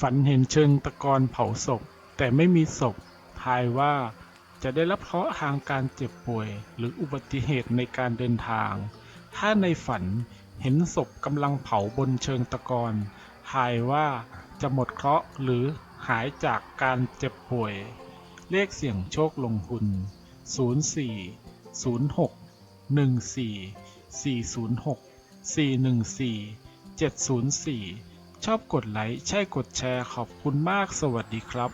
ฝันเห็นเชิงตะกอนเผาศพ แต่ไม่มีศพ ทายว่าจะได้รับเคราะห์ทางการเจ็บป่วย หรืออุบัติเหตุในการเดินทาง ถ้าในฝันเห็นศพกำลังเผาบนเชิงตะกอนทายว่าจะหมดเคราะห์หรือหายจากการเจ็บป่วย เลขเสี่ยงโชคลงทุน 04 06 14 406 414 704 ชอบกดไลค์ ใช่กดแชร์ ขอบคุณมาก สวัสดีครับ